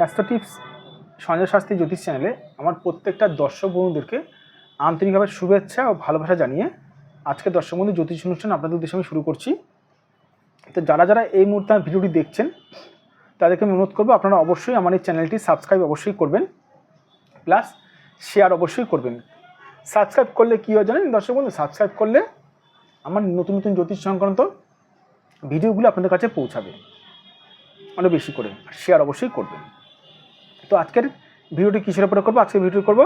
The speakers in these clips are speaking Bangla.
অ্যাস্ট্রো টিপস সঞ্জয় শাস্ত্রী জ্যোতিষ চ্যানেলে আমার প্রত্যেকটা দর্শক বন্ধুদেরকে আন্তরিকভাবে শুভেচ্ছা ও ভালোবাসা জানিয়ে আজকে দর্শক বন্ধু জ্যোতিষ অনুষ্ঠান আপনাদের উদ্দেশ্যে আমি শুরু করছি। তো যারা যারা এই মুহূর্তে আমার ভিডিওটি দেখছেন, তাদেরকে আমি অনুরোধ করব আপনারা অবশ্যই আমার এই চ্যানেলটি সাবস্ক্রাইব অবশ্যই করবেন প্লাস শেয়ার অবশ্যই করবেন। সাবস্ক্রাইব করলে কী হয় জানেন? দর্শক বন্ধু সাবস্ক্রাইব করলে আমার নতুন নতুন জ্যোতিষ সংক্রান্ত ভিডিওগুলো আপনাদের কাছে পৌঁছাবে। অনেক বেশি করে শেয়ার অবশ্যই করবেন। তো আজকের ভিডিওটি কিসের উপরে করব? আজকের ভিডিওটি করব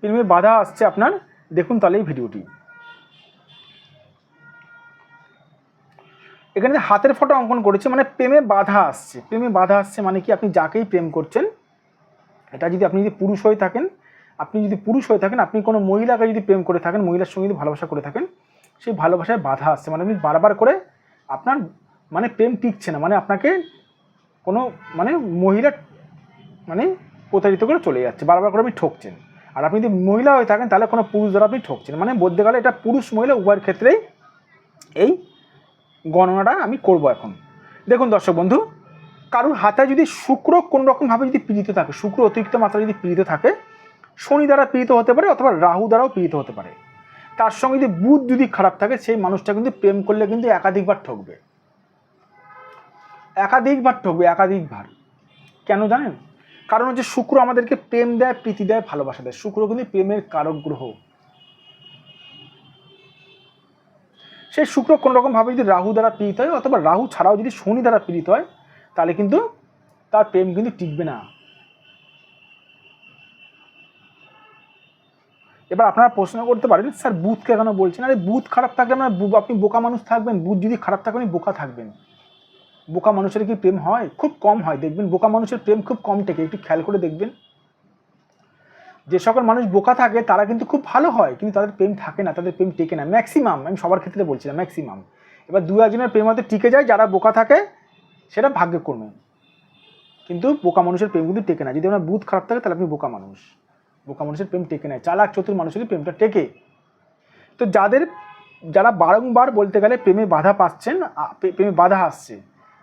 প্রেমে বাধা আসছে আপনার। দেখুন তাহলে এই ভিডিওটি। এখানে হাতের ফটো অঙ্কন করেছে মানে প্রেমে বাধা আসছে। প্রেমে বাধা আসছে মানে কি? আপনি যাকেই প্রেম করছেন, এটা যদি আপনি যদি পুরুষ হয়ে থাকেন, আপনি যদি পুরুষ হয়ে থাকেন, আপনি কোনো মহিলাকে যদি প্রেম করে থাকেন, মহিলার সঙ্গে যদি ভালোবাসা করে থাকেন, সেই ভালোবাসায় বাধা আসছে। মানে আপনি বারবার করে আপনার মানে প্রেম টিকছে না। মানে আপনাকে কোনো মানে মহিলা মানে প্রতারিত করে চলে যাচ্ছে, বারবার করে আপনি ঠকছেন। আর আপনি যদি মহিলা হয়ে থাকেন, তাহলে কোনো পুরুষ দ্বারা আপনি ঠকছেন। মানে বলতে গেলে এটা পুরুষ মহিলা উভয়ের ক্ষেত্রেই এই গণনাটা আমি করব এখন। দেখুন দর্শক বন্ধু, কারোর হাতে যদি শুক্র কোনো রকমভাবে যদি পীড়িত থাকে, শুক্র অতিরিক্ত মাত্রা যদি পীড়িত থাকে, শনি দ্বারা পীড়িত হতে পারে অথবা রাহু দ্বারাও পীড়িত হতে পারে। তার সঙ্গে যদি বুধ যদি খারাপ থাকে, সেই মানুষটা কিন্তু প্রেম করলে কিন্তু একাধিকবার ঠকবে। একাধিকবার ঠকবে, একাধিকবার। কেন জানেন? কারণ হচ্ছে শুক্র আমাদেরকে প্রেম দেয়, প্রীতি দেয়, ভালোবাসা দেয়। শুক্র কিন্তু প্রেমের কারক গ্রহ। সেই শুক্র কোনো রকমভাবে যদি রাহু দ্বারা পীড়িত হয় অথবা রাহু ছাড়াও যদি শনি দ্বারা পীড়িত হয়, তাহলে কিন্তু তার প্রেম কিন্তু টিকবে না। এবার আপনারা প্রশ্ন করতে পারেন, স্যার বুথকে কেন বলছেন? আরে বুথ খারাপ থাকলে আপনার আপনি বোকা মানুষ থাকবেন বুথ যদি খারাপ থাকে, আপনি বোকা থাকবেন। বোকা মানুষের কি প্রেম হয়? খুব কম হয়। দেখবেন বোকা মানুষের প্রেম খুব কম টেকে একটু খেয়াল করে দেখবেন। যে সকল মানুষ বোকা থাকে, তারা কিন্তু খুব ভালো হয়, কিন্তু তাদের প্রেম থাকে না, তাদের প্রেম টেকে না। ম্যাক্সিমাম আমি সবার ক্ষেত্রে বলছি না ম্যাক্সিমাম এবার দু একজনের প্রেম হয়তো টিকে যায়, যারা বোকা থাকে, সেটা ভাগ্যক্রমে কিন্তু বোকা মানুষের প্রেম কিন্তু টেকে না। যদি আপনার বুধ খারাপ থাকে, তাহলে আপনি বোকা মানুষ। বোকা মানুষের প্রেম টেকে নেয় চালাক, চতুর মানুষের প্রেমটা টেকে। তো যাদের, যারা বারংবার বলতে গেলে প্রেমে বাধা পাচ্ছেন প্রেমে বাধা আসছে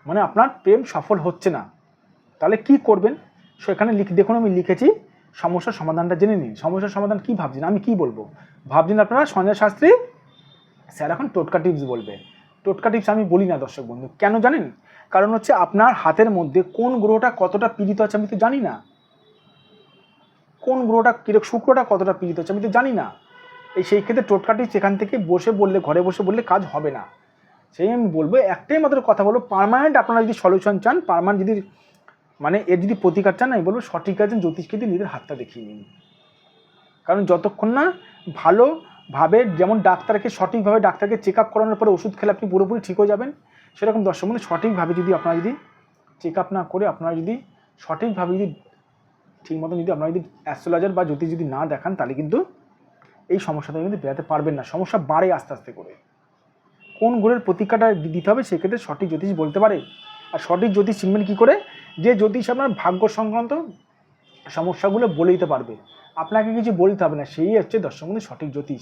মানে আপনার প্রেম সফল হচ্ছে না। তাহলে কি করবেন? সেখানে লিখ দেখুন আমি লিখেছি সমস্যার সমাধানটা জেনে নিন। সমস্যার সমাধান কি ভাবছেন? আমি কি বলব? ভাবছেন আপনারা সঞ্জয় শাস্ত্রী? স্যার, এখন টোটকা টিপস বলবে। টোটকা টিপস আমি বলি না, দর্শক বন্ধু। কেন জানেন? কারণ হচ্ছে আপনার হাতের মধ্যে কোন গ্রহটা কতটা পীড়িত আছে আমি তো জানি না। কোন গ্রহটা কীরকম শুক্রটা কতটা পীড়িত আছে আমি তো জানি না। এই সেই ক্ষেত্রে টোটকা টিপস এখান থেকে বসে বললে, ঘরে বসে বললে কাজ হবে না। সেই আমি বলব, একটাই মাত্র কথা বলব পারমানেন্ট আপনারা যদি সলিউশন চান পার্মানেন্ট যদি মানে এর যদি প্রতিকার চান, আমি বলব সঠিক আছেন জ্যোতিষকে দিয়ে নিজের হাতটা দেখিয়ে নিন। কারণ যতক্ষণ না ভালোভাবে যেমন ডাক্তারকে সঠিকভাবে ডাক্তারকে চেক আপ করানোর পরে ওষুধ খেলে আপনি পুরোপুরি ঠিক হয়ে যাবেন, সেরকম দর্শক বন্ধু সঠিকভাবে যদি আপনারা যদি চেক আপ না করে, আপনারা যদি সঠিকভাবে যদি ঠিক মতন যদি আপনারা যদি অ্যাস্ট্রোলজার বা জ্যোতিষ যদি না দেখান, তাহলে কিন্তু এই সমস্যাটা কিন্তু বেরাতে পারবেন না। সমস্যা বাড়ে আস্তে আস্তে করে। কোন গ্রহের প্রতিকারটা দি- দিতে হবে সেক্ষেত্রে সঠিক জ্যোতিষ বলতে পারে। আর সঠিক জ্যোতিষ চিনবেন কী করে? যে জ্যোতিষ আপনার ভাগ্য সংক্রান্ত সমস্যাগুলো বলে দিতে পারবে। আপনাকে কিছু বলতে হবে না, সেই হচ্ছে দর্শক সঠিক জ্যোতিষ।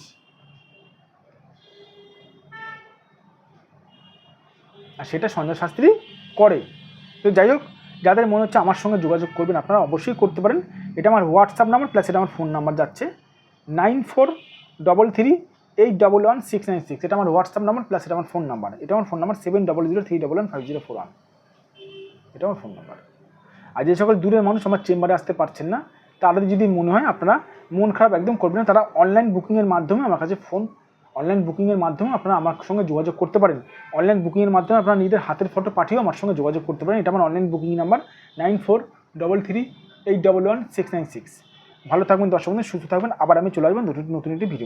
আর সেটা সঞ্জয় শাস্ত্রী করে। তো যাই হোক, যাদের মনে হচ্ছে আমার সঙ্গে যোগাযোগ করবেন আপনারা অবশ্যই করতে পারেন। এটা আমার হোয়াটসঅ্যাপ নাম্বার প্লাস এটা আমার ফোন নাম্বার যাচ্ছে। Nine four double three eight double one six nine six এটা আমার হোয়াটসঅ্যাপ নাম্বার প্লাস এটা আমার ফোন নাম্বার এটা আমার phone number seven double zero three double one five zero four one এটা আমার ফোন নাম্বার আর যে সকল দূরের মানুষ আমার চেম্বারে আসতে পারছেন না, তাদের যদি মনে হয় আপনারা মন খারাপ একদম করবেন না, তারা অনলাইন বুকিংয়ের মাধ্যমে আমার কাছে ফোন অনলাইন বুকিংয়ের মাধ্যমে আপনারা আমার সঙ্গে যোগাযোগ করতে পারেন। অনলাইন বুকিংয়ের মাধ্যমে আপনারা নিজেদের হাতের ফটো পাঠিয়েও আমার সঙ্গে যোগাযোগ করতে পারেন। এটা আমার online booking number nine four double three eight double one six nine six ভালো থাকবেন দর্শক সুস্থ থাকবেন। আবার আমি চলে আসবেন নতুন একটি ভিডিও